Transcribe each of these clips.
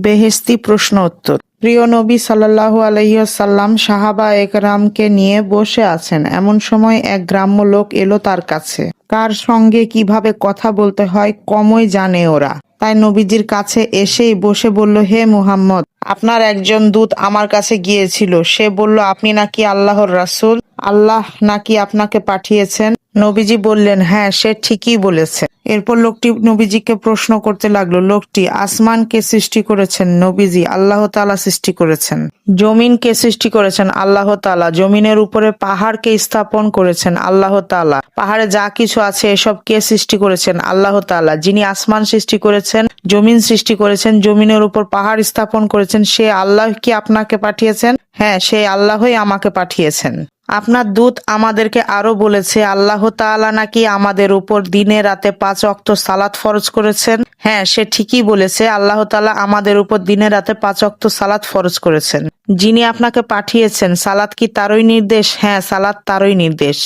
বেহেস্তি প্রশ্ন উত্তর। প্রিয় নবী সাল্লাল্লাহু আলহিসাল্লাম সাহাবা একরামকে নিয়ে বসে আছেন। এমন সময় এক গ্রাম্য লোক এলো তার কাছে। কার সঙ্গে কীভাবে কথা বলতে হয় কমই জানে ওরা। তাই নবীজির কাছে এসেই বসে বলল, হে মুহাম্মদ, আপনার একজন দূত আমার কাছে গিয়েছিল। সে বলল, আপনি নাকি আল্লাহর রাসূল? আল্লাহ নাকি আপনাকে পাঠিয়েছেন? নবীজি বললেন হ্যাঁ সে ঠিকই বলেছে। এরপর লোকটি নবীজিকে প্রশ্ন করতে লাগল, লোকটি আসমানকে সৃষ্টি করেছেন? নবীজি, আল্লাহ তাআলা সৃষ্টি করেছেন। জমিনকে সৃষ্টি করেছেন? আল্লাহ তাআলা। জমিনের উপরে পাহাড়কে স্থাপন করেছেন? আল্লাহ তাআলা। পাহাড়ে যা কিছু আছে, এসব কে সৃষ্টি করেছেন? আল্লাহ তাআলা। যিনি আসমান সৃষ্টি করেছেন, জমিন সৃষ্টি করেছেন, জমিনের উপর পাহাড় স্থাপন করেছেন, সে আল্লাহ কি আপনাকে পাঠিয়েছেন? হ্যাঁ সেই আল্লাহই আমাকে পাঠিয়েছেন। আপনার দূত আমাদেরকে আরও বলেছে, আল্লাহ তাআলা নাকি আমাদের উপর দিনে রাতে পাঁচ অক্ত সালাত ফরজ করেছেন? হ্যাঁ সে ঠিকই বলেছে, আল্লাহ তালা আমাদের উপর দিনে রাতে পাঁচ অক্ত সালাত ফরজ করেছেন। যিনি আপনাকে পাঠিয়েছেন, সালাত কি তারই নির্দেশ? হ্যাঁ সালাত তারই নির্দেশ।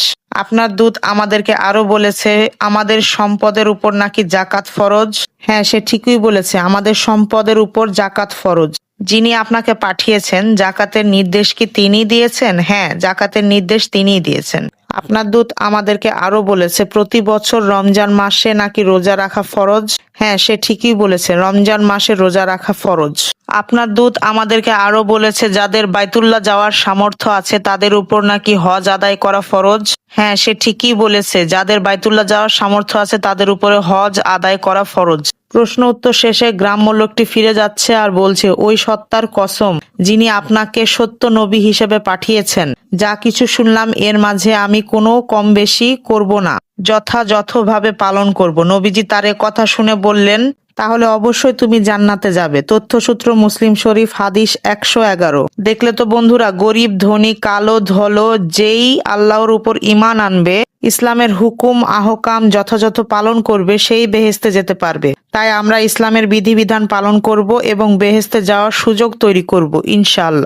আপনার দূত আমাদেরকে আরও বলেছে, আমাদের সম্পদের উপর নাকি জাকাত ফরজ? হ্যাঁ সে ঠিকই বলেছে, আমাদের সম্পদের উপর জাকাত ফরজ। যিনি আপনাকে পাঠিয়েছেন, জাকাতের নির্দেশ কি তিনি দিয়েছেন? হ্যাঁ জাকাতের নির্দেশ তিনিই দিয়েছেন। আপনার দূত আমাদেরকে আরও বলেছে, প্রতি বছর রমজান মাসে নাকি রোজা রাখা ফরজ? হ্যাঁ সে ঠিকই বলেছে, রমজান মাসে রোজা রাখা ফরজ। আপনার দূত আমাদেরকে আরও বলেছে, যাদের বাইতুল্লাহ যাওয়ার সামর্থ্য আছে, তাদের উপর নাকি হজ আদায় করা ফরজ? হ্যাঁ সে ঠিকই বলেছে, যাদের বাইতুল্লাহ যাওয়ার সামর্থ্য আছে, তাদের উপরে হজ আদায় করা ফরজ। প্রশ্ন উত্তর শেষে গ্রাম্য লোকটি ফিরে যাচ্ছে আর বলছে, ওই সত্তার কসম, যিনি আপনাকে সত্য নবী হিসেবে পাঠিয়েছেন, যা কিছু শুনলাম, এর মাঝে আমি কোনো কম বেশি করব না, যথাযথভাবে পালন করব। নবীজি তার কথা শুনে বললেন তাহলে অবশ্যই তুমি জান্নাতে যাবে। তথ্যসূত্র মুসলিম শরীফ, হাদিস একশো এগারো। দেখলে তো বন্ধুরা, গরিব, ধনী, কালো, ধলো, যেই আল্লাহর উপর ইমান আনবে, ইসলামের হুকুম, আহকাম যথাযথ পালন করবে, সেই বেহেস্তে যেতে পারবে। তাই আমরা ইসলামের বিধিবিধান পালন করব এবং বেহেস্তে যাওয়ার সুযোগ তৈরি করব, ইনশাআল্লাহ।